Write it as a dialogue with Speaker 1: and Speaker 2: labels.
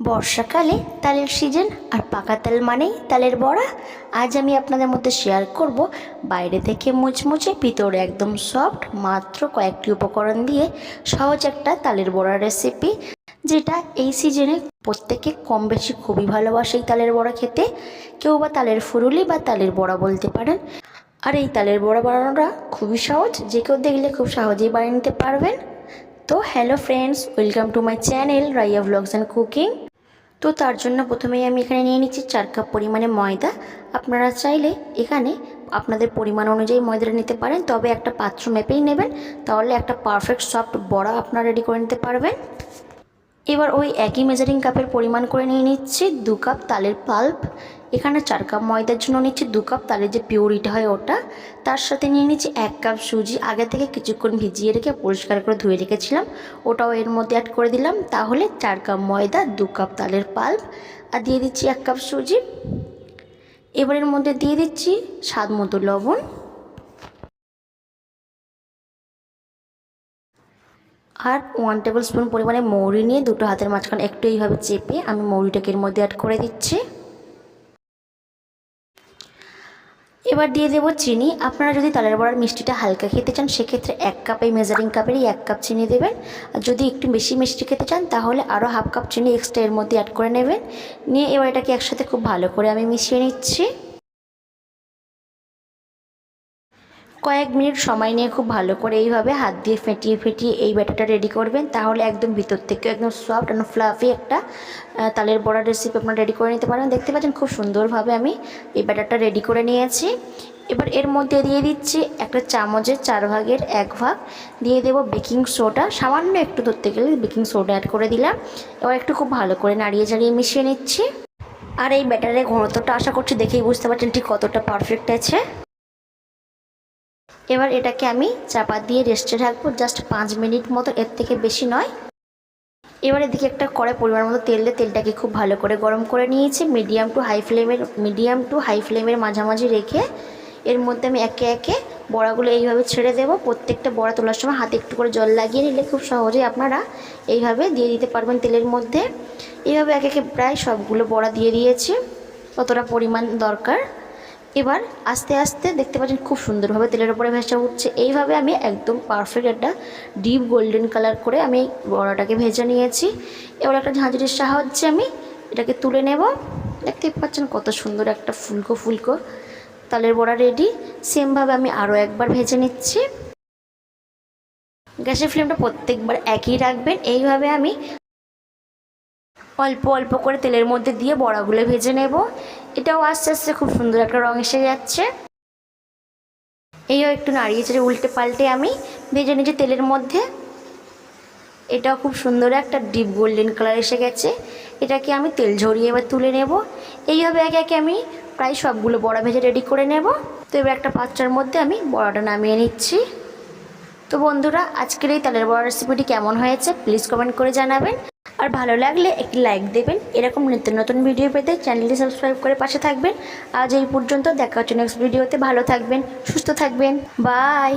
Speaker 1: বর্ষাকালে তালের সিজন আর পাকা তাল মানেই তালের বড়া। আজ আমি আপনাদের মধ্যে শেয়ার করব বাইরে থেকে মুচমুচে ভিতরে একদম সফট মাত্র কয়েকটি উপকরণ দিয়ে সহজ একটা তালের বড়া রেসিপি যেটা এই সিজনে প্রত্যেকে কম বেশি খুবই ভালোবাসে এই তালের বড়া খেতে। কেউ বা তালের ফুরুলি বা তালের বড়া বলতে পারেন। আর এই তালের বড়া বানানোটা খুবই সহজ, যে কেউ দেখলে খুব সহজেই বানিয়ে নিতে পারবেন। তো hello friends welcome to my channel Raiya blogs and cooking তো তার জন্য প্রথমেই আমি এখানে নিয়ে নিচ্ছি চার কাপ পরিমাণে ময়দা। আপনারা চাইলে এখানে আপনাদের পরিমাণ অনুযায়ী ময়দাটা নিতে পারেন, তবে একটা পাত্র মেপেই নেবেন, তাহলে একটা পারফেক্ট সফট বড়া আপনারা রেডি করে নিতে পারবেন। এবার ওই একই মেজারিং কাপের পরিমাণ করে নিয়ে নিচ্ছি, দু কাপ তালের পাল্প এখানে চার কাপ ময়দার জন্য নিচ্ছি, দু কাপ তালের যে পিওরিটা হয় ওটা, তার সাথে নিয়ে নিচ্ছি এক কাপ সুজি, আগে থেকে কিছুক্ষণ ভিজিয়ে রেখে পরিষ্কার করে ধুয়ে রেখেছিলাম, ওটাও এর মধ্যে অ্যাড করে দিলাম, তাহলে চার কাপ ময়দা, দু কাপ তালের পাল্প আর দিয়ে দিচ্ছি এক কাপ সুজি এবারের মধ্যে দিয়ে দিচ্ছি স্বাদ মতো লবণ আর ওয়ান টেবিল স্পুন পরিমাণে মৌরি নিয়ে দুটো হাতের মাঝখানে একটু এইভাবে চেপে আমি মৌরিটাকে এর মধ্যে অ্যাড করে দিচ্ছি। এবার দিয়ে দেবো চিনি। আপনারা যদি তালের বড়ার মিষ্টিটা হালকা খেতে চান, সেক্ষেত্রে এক কাপ এই মেজারিং কাপেরই এক কাপ চিনি দেবেন। আর যদি একটু বেশি মিষ্টি খেতে চান, তাহলে আরও হাফ কাপ চিনি এক্সট্রা এর মধ্যে অ্যাড করে নেবেন। নিয়ে এবার এটাকে একসাথে খুব ভালো করে আমি মিশিয়ে নিচ্ছি। কয়েক মিনিট সময় নিয়ে খুব ভালো করে এইভাবে হাত দিয়ে ফেটিয়ে ফেটিয়ে এই ব্যাটারটা রেডি করবেন, তাহলে একদম ভিতর থেকে একদম সফট এবং ফ্লাফি একটা তালের বড়া রেসিপি আপনারা রেডি করে নিতে পারেন। দেখতে পাচ্ছেন খুব সুন্দরভাবে আমি এই ব্যাটারটা রেডি করে নিয়েছি। এবার এর মধ্যে দিয়ে দিচ্ছি একটা চামচের চার ভাগের এক ভাগ। দিয়ে দেবো বেকিং সোডা সামান্য একটু ধরতে গেলে বেকিং সোডা অ্যাড করে দিলাম। এবার একটু খুব ভালো করে নাড়িয়ে চাড়িয়ে মিশিয়ে নিচ্ছি। আর এই ব্যাটারের ঘনত্বটা আশা করছি দেখেই বুঝতে পারছেন ঠিক কতটা পারফেক্ট আছে। এবার এটাকে আমি চাপা দিয়ে রেস্টে রাখব জাস্ট পাঁচ মিনিট মতো, এর থেকে বেশি নয়। এবার এদিকে একটা কড়াই পরিমাণ মতো তেল দিয়ে তেলটাকে খুব ভালো করে গরম করে নিয়েছি মিডিয়াম টু হাই ফ্লেমের মিডিয়াম টু হাই ফ্লেমের মাঝামাঝি রেখে এর মধ্যে আমি একে একে বড়াগুলো এইভাবে ছেড়ে দেবো। প্রত্যেকটা বড়া তোলার সময় হাতে একটু করে জল লাগিয়ে নিলে খুব সহজেই আপনারা এইভাবে দিয়ে দিতে পারবেন তেলের মধ্যে। এইভাবে একে একে প্রায় সবগুলো বড়া দিয়ে দিয়েছি কতটা পরিমাণ দরকার। এবার আস্তে আস্তে দেখতে পাচ্ছেন খুব সুন্দরভাবে তেলের উপরে ভেসে উঠছে। এইভাবে আমি একদম পারফেক্ট একটা ডিপ গোল্ডেন কালার করে আমি বড়াটাকে ভেজে নিয়েছি। এবার একটা ঝাঁঝরির সাহায্যে আমি এটাকে তুলে নেব। দেখতে পাচ্ছেন কত সুন্দর একটা ফুলকো ফুলকো তালের বড়া রেডি সেমভাবে আমি আরও একবার ভেজে নিচ্ছি। গ্যাসের ফ্লেমটা প্রত্যেকবার একই রাখবেন। এইভাবে আমি অল্প অল্প করে তেলের মধ্যে দিয়ে বড়াগুলো ভেজে নেব। এটাও আস্তে আস্তে খুব সুন্দর একটা রং এসে যাচ্ছে। এইও একটু নাড়িয়ে চেড়ে উল্টে পাল্টে আমি ভেজে নিয়েছি তেলের মধ্যে। এটাও খুব সুন্দর একটা ডিপ গোল্ডেন কালার এসে গেছে। এটাকে আমি তেল ঝরিয়ে এবার তুলে নেব। এইভাবে একে একে আমি প্রায় সবগুলো বড়া ভেজে রেডি করে নেব। তো এবার একটা পাত্রের মধ্যে আমি বড়াটা নামিয়ে নিচ্ছি। তো বন্ধুরা, আজকের এই তালের বড়া রেসিপিটি কেমন হয়েছে প্লিজ কমেন্ট করে জানাবেন। আর ভালো লাগলে একটি লাইক দেবেন। এরকম নিত্য নতুন ভিডিও পেতে চ্যানেলটি সাবস্ক্রাইব করে পাশে থাকবেন। আজ এই পর্যন্ত দেখা হচ্ছে নেক্সট ভিডিওতে ভালো থাকবেন, সুস্থ থাকবেন। বাই